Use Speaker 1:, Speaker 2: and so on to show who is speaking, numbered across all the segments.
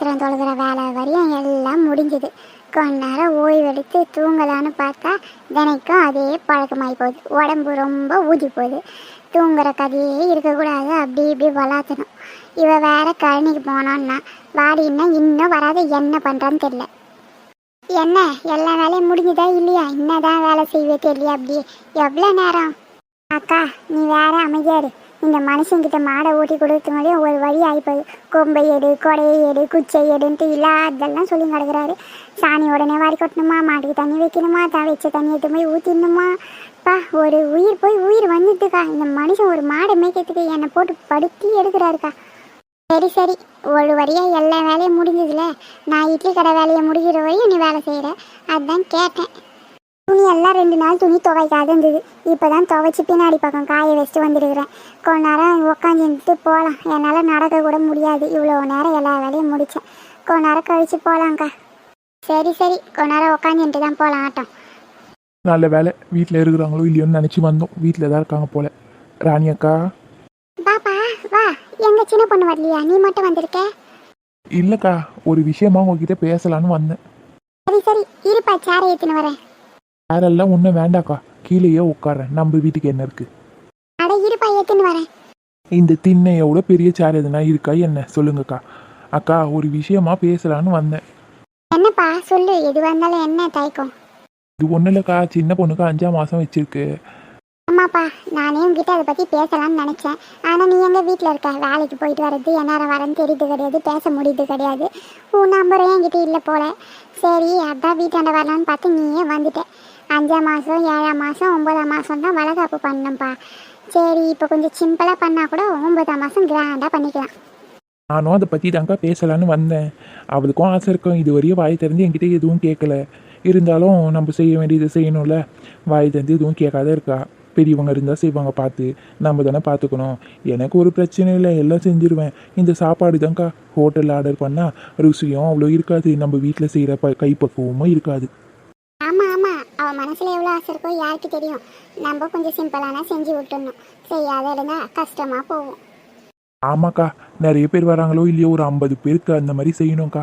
Speaker 1: பாத்திரம் தொழுகிற வேலை வரையும் எல்லாம் முடிஞ்சுது. கொஞ்ச நேரம் ஓய்வெடுத்து தூங்கலான்னு பார்த்தா தினைக்கும் அதே பழக்கமாகி போகுது. உடம்பு ரொம்ப ஊதி போகுது. தூங்குற கதையே இருக்கக்கூடாது. அப்படி இப்படி வளர்த்தணும். இவ வேற கழனிக்கு போனோன்னா வாடின்னா இன்னும் வராது என்ன பண்ணுறான்னு தெரியல. என்ன? எல்லா வேலையும் முடிஞ்சுதா இல்லையா? என்னதான் வேலை செய்வே தெரியல அப்படி? எவ்வளோ நேரம்? அக்கா நீ வேற அமைதியாரு இந்த மனுஷங்கிட்ட மாடை ஓட்டி கொடுத்த ஒரு வழி ஆகிப்போகுது கொம்பை எடு கொடையை எடு குச்சை எடுன்ட்டு இல்லாதெல்லாம் சொல்லி கிடக்குறாரு சாணி உடனே வாரி கொட்டணுமா? மாட்டுக்கு தண்ணி வைக்கணுமா? தான் வச்ச தண்ணி எடுத்து போய் ஊற்றிடணுமா பா ஒரு உயிர் போய் உயிர் வந்துட்டுக்கா. இந்த மனுஷன் ஒரு மாடை மேய்க்கிறதுக்கு என்னை போட்டு படுத்தி எடுக்கிறாருக்கா. சரி சரி. ஒரு வரியாக எல்லா வேலையும் முடிஞ்சதுல. நான் இட்லி கடை வேலையை முடிக்கிற வரையும் நீ வேலை செய்கிற அதுதான் கேட்டேன். துணி எல்லாம் ரெண்டு நாள் துணி துவைக்காத இருந்தது இப்போ தான் துவைச்சி பின்னாடி பக்கம் காய வச்சுட்டு வந்துருக்குறேன். கொஞ்ச நேரம் உட்காந்துட்டு போகலாம் என்னால் நடக்க கூட முடியாது. இவ்வளோ நேரம் எல்லா வேலையும் முடித்தேன் கொஞ்ச நேரம் கழிச்சு போகலாங்க்கா சரி சரி. கொஞ்ச நேரம் உட்காந்துட்டு தான் போகலாம் ஆட்டம்.
Speaker 2: நல்ல வேலை. வீட்டில் இருக்கிறாங்களோ இல்லையோன்னு நினச்சி வந்தோம். வீட்டில் தான் இருக்காங்க போல. ராணி அக்கா?
Speaker 1: பாப்பா வா. எங்க சின்ன பொண்ணு வரலையா? நீ மட்டும் வந்திருக்க?
Speaker 2: இல்லைக்கா. ஒரு விஷயமா உங்ககிட்ட பேசலான்னு வந்தேன்.
Speaker 1: சரி சரி. இருப்பா. சேரை ஏற்றின்னு வரேன்.
Speaker 2: வேறெல்லாம் ஒன்றும் வேண்டாக்கா? கீழேயே உட்காரேன் நம்ம வீட்டுக்கு என்ன இருக்கு?
Speaker 1: அட இருப்பா ஏற்றின்னு வரேன்.
Speaker 2: இந்த திண்ணையோட பெரிய சேர் எதுனா இருக்கா என்ன? சொல்லுங்கக்கா. அக்கா ஒரு விஷயமா பேசலான்னு வந்தேன்.
Speaker 1: என்னப்பா சொல்லு எதுவாக இருந்தாலும் என்ன தயக்கம்?
Speaker 2: இது ஒன்றும் இல்லைக்கா சின்ன பொண்ணுக்கு அஞ்சாம் மாதம் வச்சிருக்கு.
Speaker 1: ஆமாப்பா நானே உங்ககிட்ட அதை பற்றி பேசலாம்னு நினச்சேன். ஆனால் நீ எங்கள் வீட்டில் இருக்க? வேலைக்கு போயிட்டு வர்றது எந்நேரம் வரேன்னு தெரியுது கிடையாது பேச முடியுது கிடையாது. உன் நம்பரும் என்கிட்ட இல்லை போல? சரி அதான் வீட்டாண்ட வரலான்னு பார்த்து நீயே வந்துட்ட. அஞ்சாம் மாதம் ஏழாம் மாதம் ஒம்பதாம் மாதம் தான் வளகாப்பு பண்ணணும்ப்பா சரி இப்போ கொஞ்சம் சிம்பிளாக பண்ணால் கூட ஒன்பதாம் மாதம் கிராண்டாக பண்ணிக்கலாம்.
Speaker 2: நானும் அதை பற்றி தாங்க பேசலான்னு வந்தேன். அவளுக்கும் ஆசை இருக்கும். இது வரையும் வாய் திறந்து என்கிட்ட எதுவும் கேட்கல. இருந்தாலும் நம்ம செய்ய வேண்டியது செய்யணும்ல. வாய் திறந்து எதுவும் கேட்காத இருக்கா? பெரியவங்க இருந்தால் செய்வாங்க பார்த்து. நம்ம தானே பார்த்துக்கணும். எனக்கு ஒரு பிரச்சனை இல்லை. எல்லாம் செஞ்சிருவேன். இந்த சாப்பாடு தான்க்கா ஹோட்டலில் ஆர்டர் பண்ணால் ருசியும் அவ்வளோ இருக்காது. நம்ம வீட்டில் செய்கிற ப கைப்பக்குவமும் இருக்காது.
Speaker 1: அவள் மனசில் எவ்வளோ ஆசை இருக்கோ யாருக்கு தெரியும். நம்ம கொஞ்சம் சிம்பிளான செஞ்சு விட்டுடணும் செய்யாத இருந்தால் கஷ்டமாக போகும்.
Speaker 2: ஆமாக்கா நிறைய பேர் வராங்களோ இல்லையோ ஒரு ஐம்பது பேருக்கு அந்த மாதிரி செய்யணும்க்கா.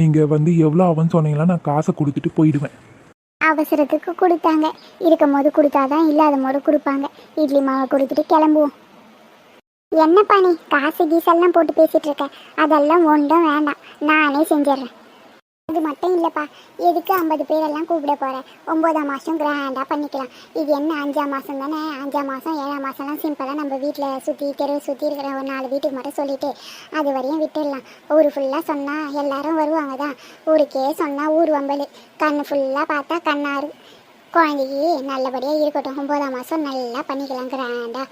Speaker 2: நீங்கள் வந்து எவ்வளோ ஆகும்னு சொன்னீங்கன்னா நான் காசை கொடுத்துட்டு போயிடுவேன்.
Speaker 1: அவசரத்துக்கு கொடுத்தாங்க. இருக்கும் போது கொடுத்தாதான் இல்லாத போது கொடுப்பாங்க. இட்லி மாவை கொடுத்துட்டு கிளம்புவோம். என்னப்பா நீ காசு கீசெல்லாம் போட்டு பேசிட்டு இருக்க? அதெல்லாம் ஒன்றும் வேண்டாம். நானே செஞ்சிடுறேன். அது மட்டும் இல்லைப்பா. எதுக்கு ஐம்பது பேரெல்லாம் கூப்பிட போகிறேன் ஒம்போதாம் மாதம் கிராண்டாக பண்ணிக்கலாம். இது என்ன அஞ்சாம் மாதம் தானே? அஞ்சாம் மாதம் ஏழாம் மாதம்லாம் சிம்பிளாக நம்ம வீட்டில் சுற்றி தெருவை சுற்றி இருக்கிற ஒரு நாலு வீட்டுக்கு மட்டும் சொல்லிட்டு அது வரையும் விட்டுடலாம். ஊர் ஃபுல்லாக சொன்னால் எல்லாரும் வருவாங்க தான். ஊருக்கே சொன்னால் ஊர் வம்பல். கண் ஃபுல்லாக பார்த்தா கண்ணாறு. குழந்தைக்கு நல்லபடியாக இருக்கட்டும். ஒம்போதாம் மாதம் நல்லா பண்ணிக்கலாம் கிராண்டாக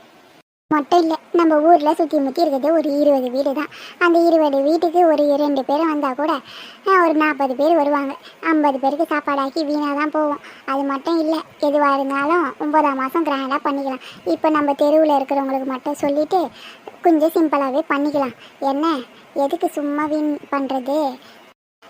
Speaker 1: மட்டும் இல்லை நம்ம ஊரில் சுற்றி முற்றி இருக்கிறது ஒரு இருபது வீடு தான் அந்த இருபது வீட்டுக்கு ஒரு ரெண்டு பேர் வந்தால் கூட ஒரு நாற்பது பேர் வருவாங்க. ஐம்பது பேருக்கு சாப்பாடாக்கி வீணாக தான் போவோம். அது மட்டும் இல்லை எதுவாக இருந்தாலும் ஒம்பதாம் மாதம் கிராண்டாக பண்ணிக்கலாம். இப்போ நம்ம தெருவில் இருக்கிறவங்களுக்கு மட்டும் சொல்லிவிட்டு கொஞ்சம் சிம்பிளாகவே பண்ணிக்கலாம். என்ன? எதுக்கு சும்மா வீண் பண்ணுறது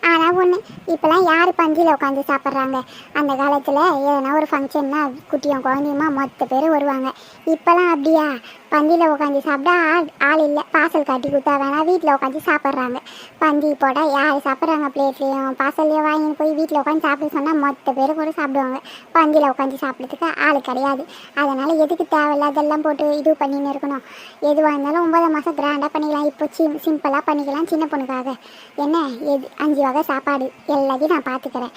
Speaker 1: ஆனால் ஒன்று இப்போலாம் யார் பந்தியில் உட்காந்து சாப்பிட்றாங்க? அந்த காலத்தில் எதனா ஒரு ஃபங்க்ஷன்னா குட்டியும் குழந்தையுமா மொத்த பேர் வருவாங்க. இப்போலாம் அப்படியா? பந்தியில் உட்காந்து சாப்பிட்டா ஆள் ஆள் இல்லை. பார்சல் காட்டி கொடுத்தா வேணா வீட்டில் உட்காந்து சாப்பிட்றாங்க. பந்தி போட யார் சாப்பிட்றாங்க பிளேட்லேயும் பார்சல்லையோ வாங்கின்னு போய் வீட்டில் உட்காந்து சாப்பிட சொன்னால் மொத்த பேர் கூட சாப்பிடுவாங்க. பந்தியில் உட்காந்து சாப்பிட்றதுக்கு ஆள் கிடையாது. அதனால் எதுக்கு தேவையில்லாதெல்லாம் போட்டு இது பண்ணின்னு இருக்கணும்? எதுவாக இருந்தாலும் ஒன்பதாம் மாதம் கிராண்டாக பண்ணிக்கலாம் இப்போ சிம் சிம்பிளாக பண்ணிக்கலாம். சின்ன பொண்ணுக்காக. என்ன? எது? அஞ்சு வகை சாப்பாடு. எல்லாத்தையும் நான் பார்த்துக்கிறேன்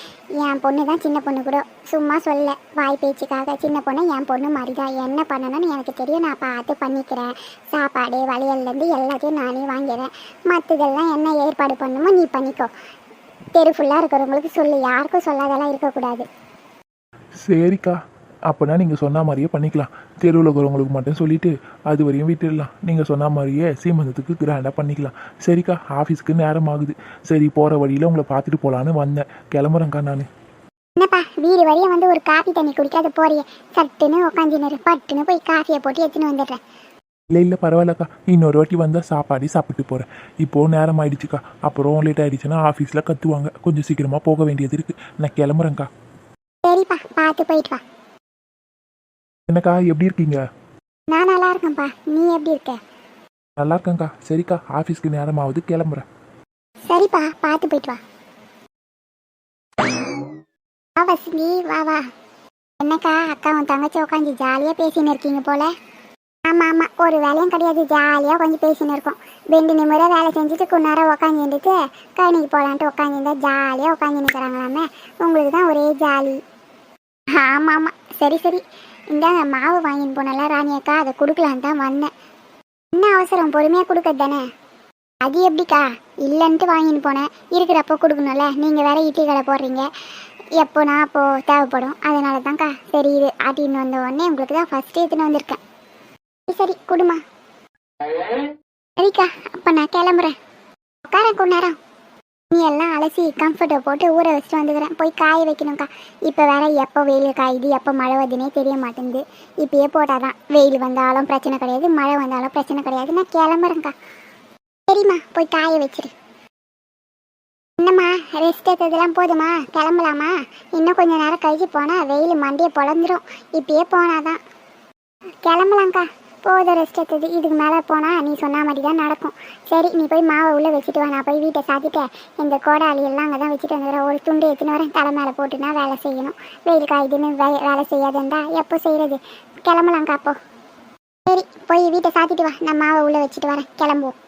Speaker 1: என் பொண்ணு தான் சின்ன பொண்ணு கூட. சும்மா சொல்ல. வாய் பேச்சுக்காக சின்ன பொண்ணு என் பொண்ணு மாதிரி தான் என்ன பண்ணணும்னு எனக்கு தெரியும். நான் பார்த்து பண்ணிக்கிறேன். சாப்பாடு வளையல்லேருந்து எல்லாத்தையும் நானே வாங்கிறேன் மற்றதெல்லாம் என்ன ஏற்பாடு பண்ணுமோ நீ பண்ணிக்கோ. தெரு ஃபுல்லாக இருக்கிறவங்களுக்கு சொல்லு. யாருக்கும் சொல்லாதெல்லாம் இருக்கக்கூடாது.
Speaker 2: சரிக்கா. அப்போனா நீங்கள் சொன்ன மாதிரியே பண்ணிக்கலாம். தெருவில் இருக்கிறவங்களுக்கு மட்டும் சொல்லிவிட்டு அது வரையும் விட்டுடலாம். நீங்கள் சொன்ன மாதிரியே சீமந்தத்துக்கு கிராண்டாக பண்ணிக்கலாம். சரிக்கா ஆஃபீஸ்க்கு நேரம் ஆகுது. சரி போகிற வழியில் உங்களை பார்த்துட்டு போகலான்னு வந்தேன். கிளம்புறேங்க்கா நான்.
Speaker 1: என்னப்பா வீடு வரையும் வந்து ஒரு காஃபி தண்ணி குடிக்காத போறியே. சட்டுன்னு உட்காந்துன்னு பட்டுன்னு போய் காஃபியை போட்டு எடுத்துன்னு வந்துடுறேன்.
Speaker 2: இல்லை இல்லை பரவாயில்லக்கா. இன்னொரு வாட்டி வந்தால் சாப்பாடு சாப்பிட்டு போகிறேன் இப்போது நேரம் ஆயிடுச்சுக்கா. அப்புறம் லேட் ஆயிடுச்சுன்னா ஆஃபீஸில் கத்துவாங்க. கொஞ்சம் சீக்கிரமாக போக வேண்டியது இருக்குது நான் கிளம்புறேங்க்கா
Speaker 1: சரிப்பா பார்த்து போயிட்டு வா.
Speaker 2: என்னக்கா எப்படி இருக்கீங்க?
Speaker 1: நான் நல்லா இருக்கேன்ப்பா. நீ எப்படி இருக்க?
Speaker 2: நல்லா இருக்கேங்க்கா சரிக்கா ஆஃபீஸ்க்கு நேரமாவது கிளம்புறேன்.
Speaker 1: சரிப்பா பார்த்து போயிட்டு வா. வா வசந்தி வா வா. என்னக்கா உன் தங்கச்சி உட்காந்து ஜாலியாக பேசின்னு இருக்கீங்க போல. ஆமாம் ஆமாம் ஒரு வேலையும் கிடையாது ஜாலியாக கொஞ்சம் பேசின்னு இருக்கோம். ரெண்டு நிமிடம் வேலை செஞ்சுட்டு கொஞ்ச நேரம் உட்காந்துட்டு கழனிக்கு போகலான்ட்டு உட்காந்துருந்தா ஜாலியாக உட்காந்து நிற்கிறாங்களாமே உங்களுக்கு தான் ஒரே ஜாலி ஆமாம் ஆமாம் சரி சரி. இந்தாங்க மாவு வாங்கின்னு போனல ராணி அக்கா அதை கொடுக்கலான்னு தான் வந்தேன். என்ன அவசரம்? பொறுமையாக கொடுக்கறது தானே? அது எப்படிக்கா? இல்லைன்ட்டு வாங்கின்னு போனேன். இருக்கிறப்போ கொடுக்கணும்ல. நீங்கள் வேற இட்லி கடை போடுறீங்க. எப்போனா அப்போ தேவைப்படும். அதனால தான்க்கா சரி இது ஆட்டின்னு வந்த உடனே உங்களுக்கு தான் ஃபஸ்ட்டு எடுத்துன்னு வந்திருக்கேன். சரி, சரி கொடுமா. சரிக்கா அப்போ நான் கிளம்புறேன். உட்காரன் கொண்டாரம் நீ எல்லாம் அலசி கம்ஃபர்ட்டை போட்டு ஊற வச்சுட்டு வந்துக்கிறேன். போய் காய வைக்கணும்க்கா. இப்போ வேற எப்போ வெயில் காயுது எப்போ மழை வருதுன்னே தெரிய மாட்டேங்குது. இப்பயே போட்டால் தான் வெயில் வந்தாலும் பிரச்சனை கிடையாது மழை வந்தாலும் பிரச்சனை கிடையாது. நான் கிளம்புறேன்க்கா. சரிம்மா போய் காய வச்சிரு. என்னம்மா ரெஸ்ட் எடுத்ததெல்லாம் போதுமா? கிளம்பலாமா? இன்னும் கொஞ்ச நேரம் கழிச்சு போனால் வெயில் மண்டியை பொழந்துடும் இப்பயே போனாதான். கிளம்பலாம்க்கா. போதும் ரெஸ்ட் எடுத்தது. இதுக்கு மேலே போனால் நீ சொன்ன மாதிரி தான் நடக்கும். சரி நீ போய் மாவை உள்ளே வச்சுட்டு வா. நான் போய் வீட்டை சாத்திட்டேன். இந்த கோடாளி எல்லாம் அங்கே தான் வச்சுட்டு வந்துடுறேன். ஒரு துண்டு எடுத்துன்னு வரேன். தலை மேலே போட்டுனா வேலை செய்யணும். வெயில் காயுதுன்னு வே வேலை செய்யாதுண்டா எப்போ செய்கிறது கிளம்பலாம்க்கா அப்போ. சரி போய் வீட்டை சாத்திட்டு வா. நான் மாவை உள்ளே வச்சுட்டு வரேன். கிளம்புவோம்.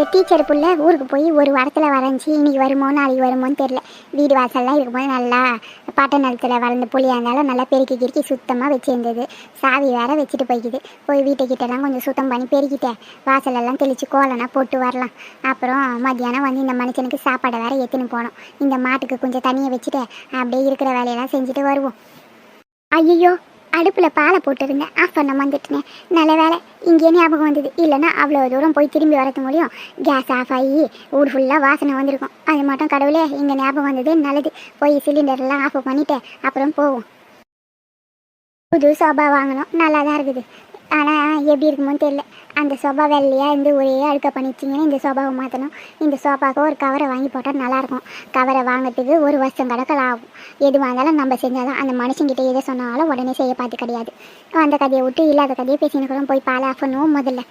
Speaker 1: இந்த டீச்சர் புள்ள ஊருக்கு போய் ஒரு வாரத்தில் வரைஞ்சி இன்றைக்கி வருமோ நாளைக்கு வருமோன்னு தெரில வீடு வாசல்லாம் இருக்கும்போது நல்லா பாட்ட நிலத்தில் வளர்ந்த புளியாக இருந்தாலும் நல்லா பெருக்கி கிருக்கி சுத்தமாக வச்சுருந்தது. சாவி வேற வச்சுட்டு போய்க்குது. போய் வீட்டுக்கிட்டலாம் கொஞ்சம் சுத்தம் பண்ணி பெருக்கிட்டேன். வாசலெல்லாம் தெளித்து கோலம்னா போட்டு வரலாம். அப்புறம் மத்தியானம் வந்து இந்த மனுஷனுக்கு சாப்பாடை வேற எடுத்துன்னு போனோம். இந்த மாட்டுக்கு கொஞ்சம் தண்ணியை வச்சுட்டு அப்படியே இருக்கிற வேலையெல்லாம் செஞ்சுட்டு வருவோம். ஐயோ அடுப்பில் பாலை போட்டுருந்தேன். ஆஃப் பண்ண வந்துட்டுனேன் நல்ல வேலை இங்கே ஞாபகம் வந்தது. இல்லைன்னா அவ்வளோ தூரம் போய் திரும்பி வரது முடியும். கேஸ் ஆஃப் ஆகி ஊர் ஃபுல்லாக வாசனை வந்திருக்கும். அது மட்டும் கடவுளே இங்கே ஞாபகம் வந்தது நல்லது. போய் சிலிண்டர்லாம் ஆஃப் பண்ணிட்டேன் அப்புறம் போவோம். புது சோபா வாங்கணும். நல்லா தான் இருக்குது. எப்படி இருக்குமோன்னு தெரியல. அந்த சோபா வெள்ளையாக இருந்து ஒரே அழுக்க பண்ணிச்சிங்கன்னா இந்த சோபாவை மாற்றணும் இந்த சோபாவுக்கு ஒரு கவரை வாங்கி போட்டால் நல்லாயிருக்கும் கவரை வாங்கிறதுக்கு ஒரு வருஷம் கடக்கல் ஆகும். எதுவாக இருந்தாலும் நம்ம செஞ்சால் தான் அந்த மனுஷங்கிட்ட எதை சொன்னாலும் உடனே செய்ய பார்த்து கிடையாது. அந்த கதையை விட்டு இல்லாத கதையை பேசினுக்கிறோம் போய் பால் ஆஃப் பண்ணுவோம் முதல்ல.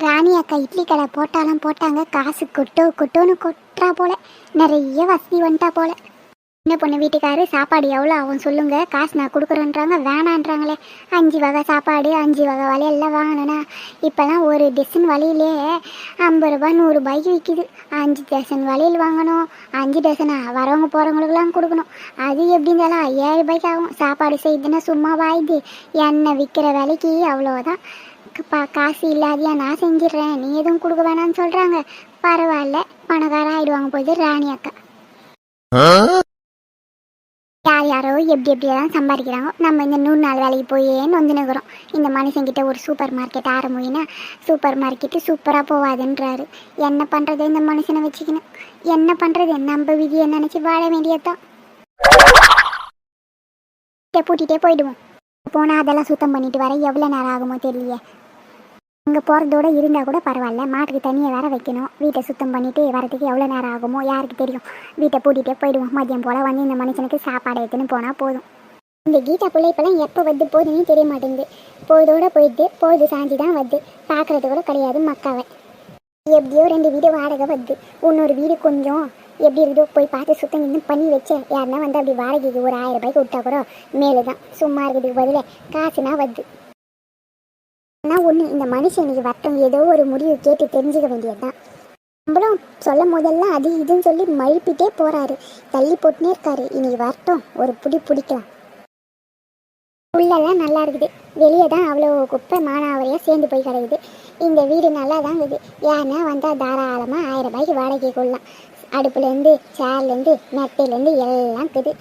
Speaker 1: ராணி அக்கா இட்லி கடை போட்டாலும் போட்டாங்க. காசு கொட்டோ கொட்டோன்னு கொட்டுறா போல. நிறைய வசதி வந்துட்டா போல. என்ன பொண்ணு வீட்டுக்காரு சாப்பாடு எவ்வளோ ஆகும் சொல்லுங்க. காசு நான் கொடுக்குறேன்றாங்க வேணான்றாங்களே. அஞ்சு வகை சாப்பாடு அஞ்சு வகை வலையெல்லாம் வாங்கணும்னா இப்போலாம் ஒரு டசன் வலையிலே ஐம்பது ரூபா நூறுரூபாய்க்கு விற்கிது அஞ்சு டசன் வளையல் வாங்கணும் அஞ்சு டசனா வரவங்க போகிறவங்களுக்குலாம் கொடுக்கணும். அது எப்படி இருந்தாலும் ஐயாயிரம் ரூபாய்க்கு ஆகும். சாப்பாடு செய்யுதுன்னா சும்மா வாய்து எண்ணெய் விற்கிற விலைக்கு அவ்வளோதான் பா காசு இல்லாதியா நான் செஞ்சிடுறேன். நீ எதுவும் கொடுக்க வேணாம்னு சொல்கிறாங்க பரவாயில்ல பணக்கார ஆயிடுவாங்க போது ராணி அக்கா. யார் யாரோ எப்படி எப்படியெல்லாம் சம்பாதிக்கிறாங்க நம்ம இந்த நூறு நாள் வேலைக்கு போயே நிற்கிறோம் இந்த மனுஷங்கிட்ட ஒரு சூப்பர் மார்க்கெட் ஆரம்பினா சூப்பர் மார்க்கெட்டு சூப்பராக போவாதுன்றாரு. என்ன பண்ணுறது இந்த மனுஷனை வச்சுக்கணும் என்ன பண்ணுறது நம்ம விதியை நினச்சி வாழ வேண்டியதுதான். பூட்டிகிட்டே போயிடுவோம். போனால் அதெல்லாம் சுத்தம் பண்ணிட்டு வர எவ்வளோ நேரம் ஆகுமோ தெரியலையே. அங்கே போகிறதோட இருந்தால் கூட பரவாயில்ல. மாட்டுக்கு தண்ணியை வேற வைக்கணும். வீட்டை சுத்தம் பண்ணிட்டு வரதுக்கு எவ்வளோ நேரம் ஆகுமோ யாருக்கு தெரியும்? வீட்டை பூட்டிகிட்டே போயிடுவோம். மதியம் போல் வந்து இந்த மனுஷனுக்கு சாப்பாடு எடுத்துன்னு போனால் போதும். இந்த கீதா பிள்ளை இப்போலாம் எப்போ வந்து போகுதுன்னு தெரிய மாட்டேங்குது. பொழுதோட போயிட்டு பொழுது சாஞ்சி தான் வருது. பார்க்குறது கூட கிடையாது மக்காவை. எப்படியோ ரெண்டு வீடு வாடகை வருது. இன்னொரு வீடு கொஞ்சம். எப்படி இருக்குதோ போய் பார்த்து சுத்தம் இன்னும் பண்ணி வச்சேன். யாருன்னா வந்து அப்படி வாடகைக்கு ஒரு ஆயிரம் ரூபாய்க்கு விட்டா கூட மேலே தான் சும்மா இருக்கிறதுக்கு பதில் காசுனா வருது. ஆனால் ஒன்று இந்த மனுஷன் இன்னைக்கு வட்டம் ஏதோ ஒரு முடிவு கேட்டு தெரிஞ்சுக்க வேண்டியதுதான். நம்மளும் சொல்லும் போதெல்லாம் அது இதுன்னு சொல்லி மழுப்பிட்டே போறாரு. தள்ளி போட்டுனே இருக்காரு. இன்னைக்கு வரட்டும் ஒரு புடி பிடிக்கலாம். உள்ளெல்லாம் நல்லா இருக்குது. வெளியே தான் அவ்வளோ குப்பை மானாவரியாக சேர்ந்து போய் கிடக்குது. இந்த வீடு நல்லா தான் இருக்குது. யாருன்னா வந்தால் தாராளமாக ஆயிரம் ரூபாய்க்கு வாடகை கொள்ளலாம். அடுப்புலேருந்து சேர்லேருந்து மெத்தையிலேருந்து எல்லாம் இருக்குது.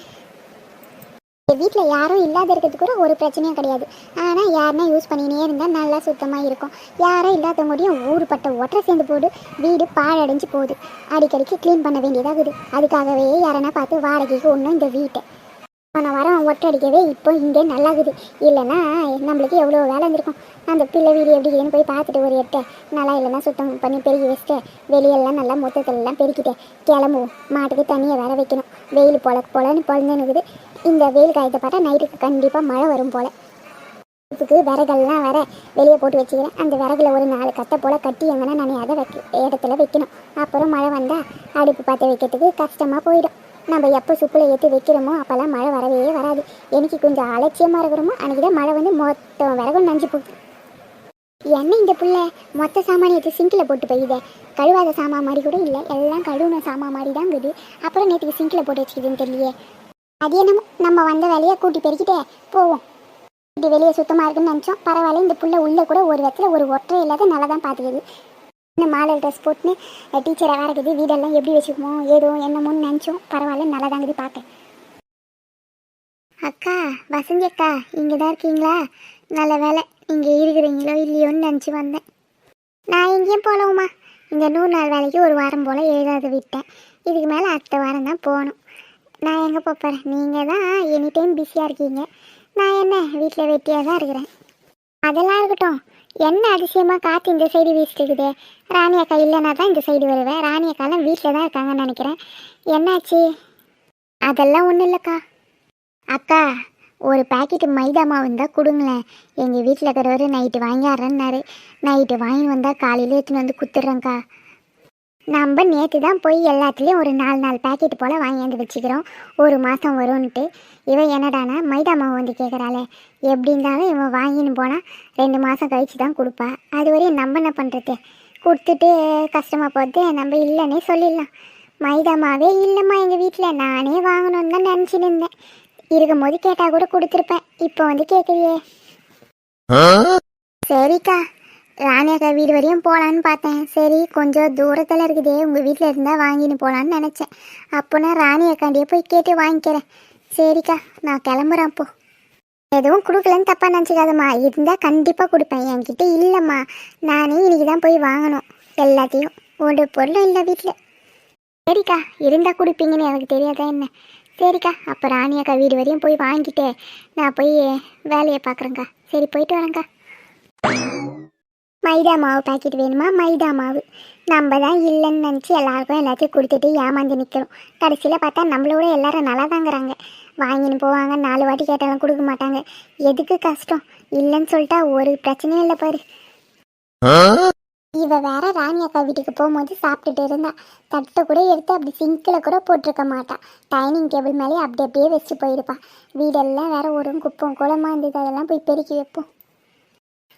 Speaker 1: என் வீட்டில் யாரும் இல்லாத இருக்கிறது கூட ஒரு பிரச்சனையும் கிடையாது. ஆனால் யாருன்னா யூஸ் பண்ணினே இருந்தால் நல்லா சுத்தமாக இருக்கும். யாரும் இல்லாத முடியும் ஊறுபட்ட ஒற்றை சேர்ந்து போடு வீடு பாழடைஞ்சு போகுது. அடிக்கடிக்கு க்ளீன் பண்ண வேண்டியதாகுது. அதுக்காகவே யாரனா பார்த்து வாடகைக்கு ஒன்றும் இந்த வீட்டை. போன வாரம் ஒட்டை அடிக்கவே இப்போ இங்கே நல்லாகுது. இல்லைன்னா நம்மளுக்கு எவ்வளோ வேலை இருந்திருக்கும் அந்த பிள்ளை வீடு எப்படி இருக்குன்னு போய் பார்த்துட்டு ஒரு எட்டை. நல்லா இல்லைன்னா சுத்தம் பண்ணி பெருகி வச்சுட்டு வெளியெல்லாம் நல்லா மொத்தத்துலலாம் பெருக்கிட்டேன். கிளம்புவோம். மாட்டுக்கு தண்ணியை வேற வைக்கணும். வெயில் போல் போலன்னு பொழுதுன்னு இருக்குது இந்த வெயில் காயத்தை பார்த்தா நைட்டுக்கு கண்டிப்பாக மழை வரும் போல். இதுக்கு விறகெல்லாம் வர வெளியே போட்டு வச்சுக்கிறேன். அந்த விறகுல ஒரு நாலு கத்தை போல் கட்டி எங்கன்னா நான் அதை வைக்க இடத்துல வைக்கணும். அப்புறம் மழை வந்தால் அடுப்பு பார்த்து வைக்கிறதுக்கு கஷ்டமாக போயிடும். நம்ம எப்போ சுப்பில் ஏற்றி வைக்கிறோமோ அப்போல்லாம் மழை வரவே வராது. எனக்கு கொஞ்சம் அலட்சியமாக இருக்கிறோமோ அன்றைக்கி தான் மழை வந்து மொத்தம் விறகும் நஞ்சு போகுது என்ன இந்த பிள்ளை? மொத்த சாமான் எடுத்து சிங்கில் போட்டு போயுதே கழுவாத சாமான் மாதிரி கூட இல்லை. எல்லாம் கழுவுன சாமான் மாதிரி தான் இருக்குது. அப்புறம் நேற்றுக்கு சிங்கில் போட்டு வச்சுக்கிதுன்னு தெரியலையே. அது என்னமோ நம்ம வந்த வேலையை கூட்டி பெருக்கிட்டே போவோம். இப்படி வெளியே சுத்தமாக இருக்குன்னு நினச்சோம். பரவாயில்ல இந்த புள்ள உள்ளே கூட ஒரு இடத்துல ஒரு ஒற்றை இல்லாத நல்லா தான் பார்த்துக்குது இந்த மாடல் ட்ரெஸ் போட்டுன்னு டீச்சரை வேற இருக்குது வீடெல்லாம் எப்படி வச்சுக்குமோ ஏதோ என்னமோன்னு நினச்சோம். பரவாயில்ல நல்லா தாங்குது பார்க்க. அக்கா வசந்தி அக்கா இங்கே தான் இருக்கீங்களா? நல்ல வேலை இங்கே இருக்கிறீங்களோ இல்லையோன்னு நினச்சி வந்தேன். நான் எங்கேயும் போகலவுமா இந்த நூறு நாள் வேலைக்கு ஒரு வாரம் போல் எழுதாத விட்டேன். இதுக்கு மேலே அடுத்த வாரம் தான் போகணும். நான் எங்கே போகிறேன் நீங்கள் தான் எனி டைம் பிஸியாக இருக்கீங்க. நான் என்ன வீட்டில் வெட்டியாக தான் இருக்கிறேன். அதெல்லாம் இருக்கட்டும். என்ன அதிசயமாக காற்று இந்த சைடு வீசிட்டு இருக்குது? ராணி அக்கா இல்லைன்னா தான் இந்த சைடு வருவேன். ராணி அக்காலாம் வீட்டில் தான் இருக்காங்கன்னு நினைக்கிறேன். என்னாச்சு? அதெல்லாம் ஒன்றும் இல்லைக்கா. அக்கா ஒரு பாக்கெட்டு மைதா மாவு இருந்தால் கொடுங்களேன். எங்கள் வீட்டில் இருக்கிறவர் நைட்டு வாங்கிடுறேன்னாரு நைட்டு வாங்கி வந்தால் காலையில் எடுத்துன்னு வந்து குத்துட்றேங்க்கா நம்ம நேற்று தான் போய் எல்லாத்துலேயும் ஒரு நாலு நாலு பாக்கெட் போல் வாங்கியாந்து வச்சுக்கிறோம். ஒரு மாதம் வரும்ன்ட்டு. இவன் என்னடானா மைதா மாவு வந்து கேட்குறாளே எப்படி இருந்தாலும் இவன் வாங்கின்னு போனால் ரெண்டு மாதம் கழிச்சு தான் கொடுப்பா. அது வரையும் நம்ம என்ன பண்ணுறது கொடுத்துட்டு கஷ்டமாக போகிறது நம்ம இல்லைன்னே சொல்லிடலாம். மைதா மாவே இல்லைம்மா எங்கள் வீட்டில் நானே வாங்கணும்னு தான் நினச்சின்னு இருந்தேன். இருக்கும்போது கேட்டால் கூட கொடுத்துருப்பேன். இப்போ வந்து கேட்குறியே சரிக்கா. ராணி அக்கா வீடு வரையும் போகலான்னு பார்த்தேன். சரி கொஞ்சம் தூரத்தில் இருக்குதே. உங்கள் வீட்டில் இருந்தால் வாங்கின்னு போகலான்னு நினச்சேன். அப்போ நான் ராணி அக்காண்டியே போய் கேட்டு வாங்கிக்கிறேன். சரிக்கா நான் கிளம்புறேன் அப்போ எதுவும் கொடுக்கலன்னு தப்பாக நினச்சிக்காதம்மா. இருந்தால் கண்டிப்பாக கொடுப்பேன். என்கிட்ட இல்லைம்மா. நானே இன்னைக்கு தான் போய் வாங்கணும். எல்லாத்தையும். ஒரு பொருளும் இல்லை வீட்டில் சரிக்கா இருந்தால் கொடுப்பீங்கன்னு எனக்கு தெரியாதா என்ன? சரிக்கா அப்போ ராணி அக்கா வீடு வரையும் போய் வாங்கிட்டு. நான் போய் வேலையை பார்க்குறேங்க்கா சரி போயிட்டு வரேங்க்கா மைதா மாவு பாக்கெட் வேணுமா? மைதா மாவு. நம்ம தான் இல்லைன்னு நினச்சி எல்லாருக்கும் எல்லாத்தையும் கொடுத்துட்டு ஏமாந்து நிற்கிறோம் கடைசியில் பார்த்தா நம்மளோட எல்லாரும் நல்லா தாங்கிறாங்க வாங்கின்னு போவாங்க நாலு வாட்டி கேட்டாலும் கொடுக்க மாட்டாங்க. எதுக்கு கஷ்டம்? இல்லைன்னு சொல்லிட்டா ஒரு பிரச்சனையும் இல்லை பாரு. இவ வேற ராணி அக்கா வீட்டுக்கு போகும்போது சாப்பிட்டுட்டு இருந்தா. தட்டை கூட எடுத்து அப்படி சிங்கில் கூட போட்டிருக்க மாட்டா. டைனிங் டேபிள் மேலே அப்படி அப்படியே வச்சு போயிருப்பா. வீடெல்லாம் வேற ஒரு குப்பம் குளமா இருந்தது. அதெல்லாம் போய் பெருக்கி வைப்போம்.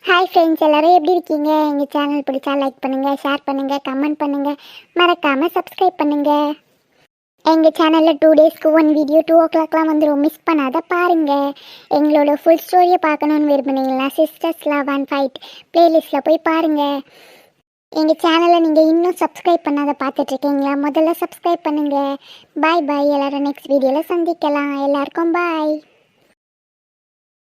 Speaker 1: ஹாய் ஃப்ரெண்ட்ஸ் எல்லாரும் எப்படி இருக்கீங்க? எங்கள் சேனல் பிடிச்சா லைக் பண்ணுங்கள் ஷேர் பண்ணுங்கள் கமெண்ட் பண்ணுங்கள் மறக்காமல் சப்ஸ்கிரைப் பண்ணுங்கள் எங்கள் சேனலில் டூ டேஸ்க்கு ஒன் வீடியோ டூ ஓ கிளாக்லாம் வந்துடும் மிஸ் பண்ணாத பாருங்கள் எங்களோட ஃபுல் ஸ்டோரியை பார்க்கணுன்னு விரும்புனீங்களா? சிஸ்டர்ஸ் லவ் அண்ட் ஃபைட் ப்ளேலிஸ்ட்டில் போய் பாருங்கள் எங்கள் சேனலை நீங்கள் இன்னும் சப்ஸ்கிரைப் பண்ணாத பார்த்துட்ருக்கீங்களா முதல்ல சப்ஸ்கிரைப் பண்ணுங்கள் பாய் பாய் எல்லோரும் நெக்ஸ்ட் வீடியோவில் சந்திக்கலாம். எல்லாருக்கும் பாய்